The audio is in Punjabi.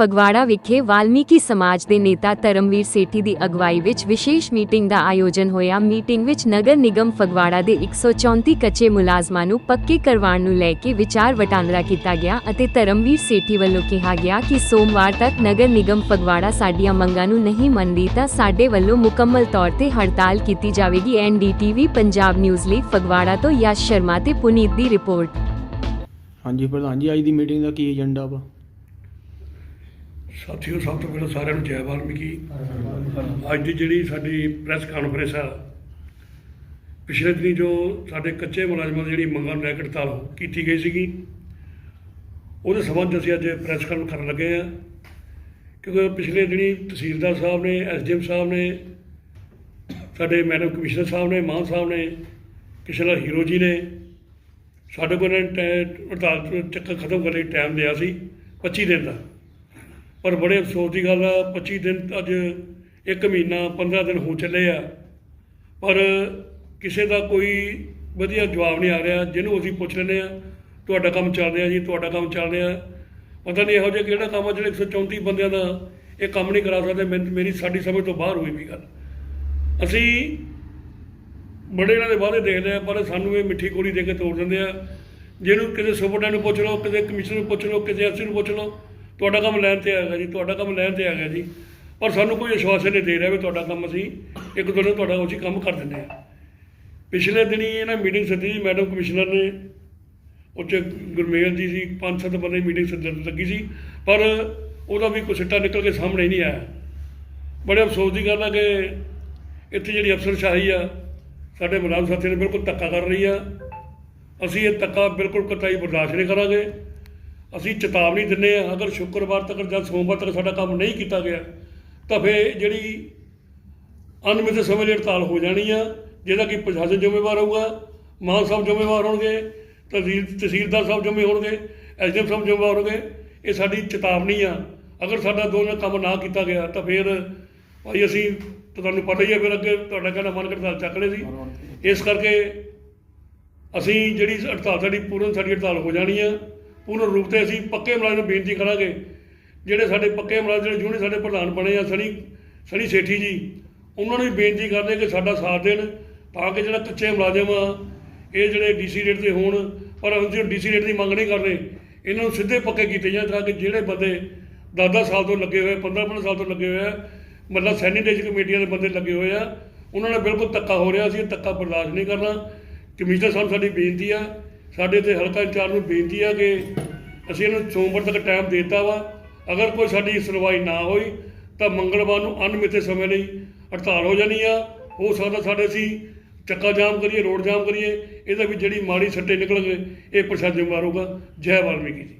ਫਗਵਾੜਾ ਵਿਖੇ ਵਾਲਮੀਕੀ ਸਮਾਜ ਦੇ ਨੇਤਾ ਧਰਮਵੀਰ ਸੇਠੀ ਦੀ ਅਗਵਾਈ ਵਿੱਚ ਵਿਸ਼ੇਸ਼ ਮੀਟਿੰਗ ਦਾ ਆਯੋਜਨ ਹੋਇਆ। ਮੀਟਿੰਗ ਵਿੱਚ ਨਗਰ ਨਿਗਮ ਫਗਵਾੜਾ ਦੇ 134 ਕੱਚੇ ਮੁਲਾਜ਼ਮਾਂ ਨੂੰ ਪੱਕੇ ਕਰਵਾਉਣ ਨੂੰ ਲੈ ਕੇ ਵਿਚਾਰ ਵਟਾਂਦਰਾ ਕੀਤਾ ਗਿਆ ਅਤੇ ਧਰਮਵੀਰ ਸੇਠੀ ਵੱਲੋਂ ਕਿਹਾ ਗਿਆ ਕਿ ਸੋਮਵਾਰ ਤੱਕ ਨਗਰ ਨਿਗਮ ਫਗਵਾੜਾ ਸਾਡੀਆਂ ਮੰਗਾਂ ਨੂੰ ਨਹੀਂ ਮੰਨਦੀ ਤਾਂ ਸਾਡੇ ਵੱਲੋਂ ਮੁਕੰਮਲ ਤੌਰ ਤੇ ਹੜਤਾਲ ਕੀਤੀ ਜਾਵੇਗੀ। ਐਨਡੀਟੀਵੀ ਪੰਜਾਬ ਨਿਊਜ਼ ਲਈ ਫਗਵਾੜਾ ਤੋਂ ਯਸ਼ ਸ਼ਰਮਾ ਤੇ ਪੁਨੀਤ ਦੀ ਰਿਪੋਰਟ। ਹਾਂਜੀ, ਪ੍ਰਧਾਨ ਜੀ, ਅੱਜ ਦੀ ਮੀਟਿੰਗ ਦਾ ਕੀ ਏਜੰਡਾ ਵਾ? ਸਾਥੀਓ ਸਭ ਤੋਂ ਪਹਿਲਾਂ ਸਾਰਿਆਂ ਨੂੰ ਜੈ ਵਾਲਮੀਕੀ। ਅੱਜ ਦੀ ਜਿਹੜੀ ਸਾਡੀ ਪ੍ਰੈਸ ਕਾਨਫਰੰਸ ਆ ਪਿਛਲੇ ਦਿਨੀ ਜੋ ਸਾਡੇ ਕੱਚੇ ਮੁਲਾਜ਼ਮਾਂ ਦੀ ਜਿਹੜੀ ਮੰਗਾਂ ਨੂੰ ਲੈ ਕੇ ਹੜਤਾਲ ਕੀਤੀ ਗਈ ਸੀਗੀ ਉਹਦੇ ਸੰਬੰਧ ਅਸੀਂ ਅੱਜ ਪ੍ਰੈਸ ਕਾਨਫਰੰਸ ਕਰਨ ਲੱਗੇ ਆ। ਕਿਉਂਕਿ ਪਿਛਲੇ ਦਿਨੀ ਤਹਿਸੀਲਦਾਰ ਸਾਹਿਬ ਨੇ ਐਸਡੀਐਮ ਸਾਹਿਬ ਨੇ ਸਾਡੇ ਮੈਡਮ ਕਮਿਸ਼ਨਰ ਸਾਹਿਬ ਨੇ ਮਾਨ ਸਾਹਿਬ ਨੇ ਕਿਸ਼ਲਾ ਹੀਰੋ ਜੀ ਨੇ ਸਾਡੇ ਕੋਲ ਹੜਤਾਲ ਚੱਕਰ ਖਤਮ ਕਰਨ ਲਈ ਟਾਈਮ ਲਿਆ ਸੀ 25 ਦਿਨ ਦਾ। ਪਰ ਬੜੇ ਅਫਸੋਸ ਦੀ ਗੱਲ ਆ 25 ਦਿਨ ਅੱਜ ਇੱਕ ਮਹੀਨਾ 15 ਦਿਨ ਹੋ ਚੱਲੇ ਆ। ਪਰ ਕਿਸੇ ਦਾ ਕੋਈ ਵਧੀਆ ਜਵਾਬ ਨਹੀਂ ਆ ਰਿਹਾ, ਜਿਹਨੂੰ ਅਸੀਂ ਪੁੱਛ ਲੈਂਦੇ ਆ, ਤੁਹਾਡਾ ਕੰਮ ਚੱਲ ਰਿਹਾ ਜੀ, ਤੁਹਾਡਾ ਕੰਮ ਚੱਲ ਰਿਹਾ। ਪਤਾ ਨਹੀਂ ਇਹੋ ਜਿਹਾ ਕਿਹੜਾ ਕੰਮ ਆ ਜਿਹੜੇ 134 ਬੰਦਿਆਂ ਦਾ ਇਹ ਕੰਮ ਨਹੀਂ ਕਰਾ ਸਕਦੇ ਮੈਨ- ਮੇਰੀ ਸਾਡੀ ਸਮਝ ਤੋਂ ਬਾਹਰ ਹੋਈ ਵੀ ਗੱਲ। ਅਸੀਂ ਬੜੇ ਇਹਨਾਂ ਦੇ ਵਾਅਦੇ ਦੇਖਦੇ ਆ, ਪਰ ਸਾਨੂੰ ਇਹ ਮਿੱਠੀ ਗੋਲੀ ਦੇ ਕੇ ਤੋੜ ਦਿੰਦੇ ਆ। ਜਿਹਨੂੰ ਕਿਸੇ ਸੁਪਰਡੈਂਟ ਨੂੰ ਪੁੱਛ ਲਓ, ਕਿਸੇ ਕਮਿਸ਼ਨਰ ਨੂੰ ਪੁੱਛ ਲਓ, ਕਿਸੇ ਐਸਸੀ ਨੂੰ ਪੁੱਛ ਲਓ ਤੁਹਾਡਾ ਕੰਮ ਲੈਣ ਤੇ ਆ ਗਿਆ ਜੀ, ਤੁਹਾਡਾ ਕੰਮ ਲੈਣ ਤੇ ਆ ਗਿਆ ਜੀ। ਪਰ ਸਾਨੂੰ ਕੋਈ ਵਿਸ਼ਵਾਸ ਨਹੀਂ ਦੇ ਰਿਹਾ ਵੀ ਤੁਹਾਡਾ ਕੰਮ ਅਸੀਂ ਇੱਕ ਦੋ ਦਿਨ ਤੁਹਾਡਾ ਅਸੀਂ ਕੰਮ ਕਰ ਦਿੰਦੇ ਆ ਪਿਛਲੇ ਦਿਨੀ ਇਹਨਾਂ ਮੀਟਿੰਗ ਸੱਦੀ ਜੀ ਮੈਡਮ ਕਮਿਸ਼ਨਰ ਨੇ ਉੱਥੇ ਗੁਰਮੇਲ ਜੀ ਸੀ, ਪੰਜ ਸੱਤ ਬੰਦੇ ਮੀਟਿੰਗ ਸੱਦਣ ਲੱਗੀ ਸੀ, ਪਰ ਉਹਦਾ ਵੀ ਕੋਈ ਸਿੱਟਾ ਨਿਕਲ ਕੇ ਸਾਹਮਣੇ ਨਹੀਂ ਆਇਆ। ਬੜੇ ਅਫਸੋਸ ਦੀ ਗੱਲ ਆ ਕਿ ਇੱਥੇ ਜਿਹੜੀ ਅਫਸਰਸ਼ਾਹੀ ਆ, ਸਾਡੇ ਮੁਲਾਜ਼ਮ ਸਾਥੀ ਨੇ ਬਿਲਕੁਲ ਧੱਕਾ ਕਰ ਰਹੀ ਆ। ਅਸੀਂ ਇਹ ਧੱਕਾ ਬਿਲਕੁਲ ਕਤਾਈ ਬਰਦਾਸ਼ਤ ਨਹੀਂ ਕਰਾਂਗੇ। ਅਸੀਂ ਚੇਤਾਵਨੀ ਦਿੰਨੇ ਆ ਅਗਰ ਸ਼ੁੱਕਰਵਾਰ ਤੱਕ ਜਾਂ ਸੋਮਵਾਰ ਤੱਕ ਸਾਡਾ ਕੰਮ ਨਹੀਂ ਕੀਤਾ ਗਿਆ, ਤਾਂ ਫਿਰ ਜਿਹੜੀ ਅਨਮਿਤ ਸਮੇਂ ਲਈ ਹੜਤਾਲ ਹੋ ਜਾਣੀ ਆ, ਜਿਹਦਾ ਕਿ ਪ੍ਰਸ਼ਾਸਨ ਜ਼ਿੰਮੇਵਾਰ ਹੋਊਗਾ, ਮਾਨ ਸਾਹਿਬ ਜ਼ਿੰਮੇਵਾਰ ਹੋਣਗੇ, ਤਹਿਸੀਲ, ਤਹਿਸੀਲਦਾਰ ਸਾਹਿਬ ਜ਼ਿੰਮੇ ਹੋਣਗੇ, ਐਸਡੀਐਮ ਸਾਹਿਬ ਜ਼ਿੰਮੇਵਾਰ ਹੋਣਗੇ, ਇਹ ਸਾਡੀ ਚੇਤਾਵਨੀ ਆ। ਅਗਰ ਸਾਡਾ ਦੋ ਕੰਮ ਨਾ ਕੀਤਾ ਗਿਆ, ਤਾਂ ਫਿਰ ਭਾਈ ਅਸੀਂ ਤੁਹਾਨੂੰ ਪਤਾ ਹੀ ਹੈ ਫਿਰ ਅੱਗੇ ਤੁਹਾਡਾ ਕਹਿਣਾ ਮਨ ਹੜਤਾਲ ਚੱਕ ਲਏ ਸੀ। ਇਸ ਕਰਕੇ ਅਸੀਂ ਜਿਹੜੀ ਹੜਤਾਲ ਸਾਡੀ ਪੂਰਨ ਸਾਡੀ ਹੜਤਾਲ ਹੋ ਜਾਣੀ ਆ। ਪੂਰਨ ਰੂਪ ਤੇ ਅਸੀਂ ਪੱਕੇ ਮੁਲਾਜ਼ਮ ਨੂੰ ਬੇਨਤੀ ਕਰਾਂਗੇ, ਜਿਹੜੇ ਸਾਡੇ ਪੱਕੇ ਮੁਲਾਜ਼ਮ, ਜਿਹੜੇ ਜੂਨੀ ਸਾਡੇ ਪ੍ਰਧਾਨ ਬਣੇ ਆ, ਸਣੀ ਸਣੀ ਸੇਠੀ ਜੀ, ਉਹਨਾਂ ਨੂੰ ਵੀ ਬੇਨਤੀ ਕਰਦੇ ਕਿ ਸਾਡਾ ਸਾਥ ਦੇਣ ਤਾਂ ਕਿ ਜਿਹੜਾ ਕੱਚੇ ਮੁਲਾਜ਼ਮ ਆ, ਇਹ ਜਿਹੜੇ ਡੀਸੀ ਰੇਟ ਤੇ ਹੋਣ, ਪਰ ਅਸੀਂ ਡੀਸੀ ਰੇਟ ਦੀ ਮੰਗ ਨਹੀਂ ਕਰਦੇ। ਇਹਨਾਂ ਨੂੰ ਸਿੱਧੇ ਪੱਕੇ ਕੀਤੇ ਜਾਣ ਤਾਂ ਕਿ ਜਿਹੜੇ ਬੰਦੇ 10-10 ਸਾਲ ਤੋਂ ਲੱਗੇ ਹੋਏ 15-15 ਸਾਲ ਤੋਂ ਲੱਗੇ ਹੋਏ ਆ, ਮਤਲਬ ਸੈਨੀਟੇਸ਼ਨ ਕਮੇਟੀਆਂ ਦੇ ਬੰਦੇ ਲੱਗੇ ਹੋਏ ਆ, ਉਹਨਾਂ ਨਾਲ ਬਿਲਕੁਲ ਧੱਕਾ ਹੋ ਰਿਹਾ ਸੀ ਧੱਕਾ ਬਰਦਾਸ਼ਤ ਨਹੀਂ ਕਰਨਾ। ਕਮਿਸ਼ਨਰ ਸਾਹਿਬ, ਸਾਡੀ ਬੇਨਤੀ ਆ ਸਾਡੇ ਤੇ ਹਲਕਾ ਇੰਚਾਰਜ ਨੂੰ ਬੇਨਤੀ ਆ ਕਿ ਅਸੀਂ ਇਹਨੂੰ ਸੋਮਵਾਰ ਤੱਕ ਟਾਈਮ ਦਿੱਤਾ ਵਾ। ਅਗਰ ਕੋਈ ਸਾਡੀ ਸੁਣਵਾਈ ਨਾ ਹੋਈ, ਤਾਂ ਮੰਗਲਵਾਰ ਨੂੰ ਅਣਮਿੱਥੇ ਸਮੇਂ ਲਈ ਹੜਤਾਲ ਹੋ ਜਾਣੀ ਆ। ਹੋ ਸਕਦਾ ਸਾਡੇ ਅਸੀਂ ਚੱਕਾ ਜਾਮ ਕਰੀਏ, ਰੋਡ ਜਾਮ ਕਰੀਏ, ਇਹਦਾ ਵੀ ਜਿਹੜੀ ਮਾੜੀ ਸੱਟੇ ਨਿਕਲਣਗੇ, ਇਹ ਪ੍ਰਸ਼ਾਸਨ ਮਾਰੂਗਾ ਜੈ ਵਾਲਮੀਕੀ ਜੀ।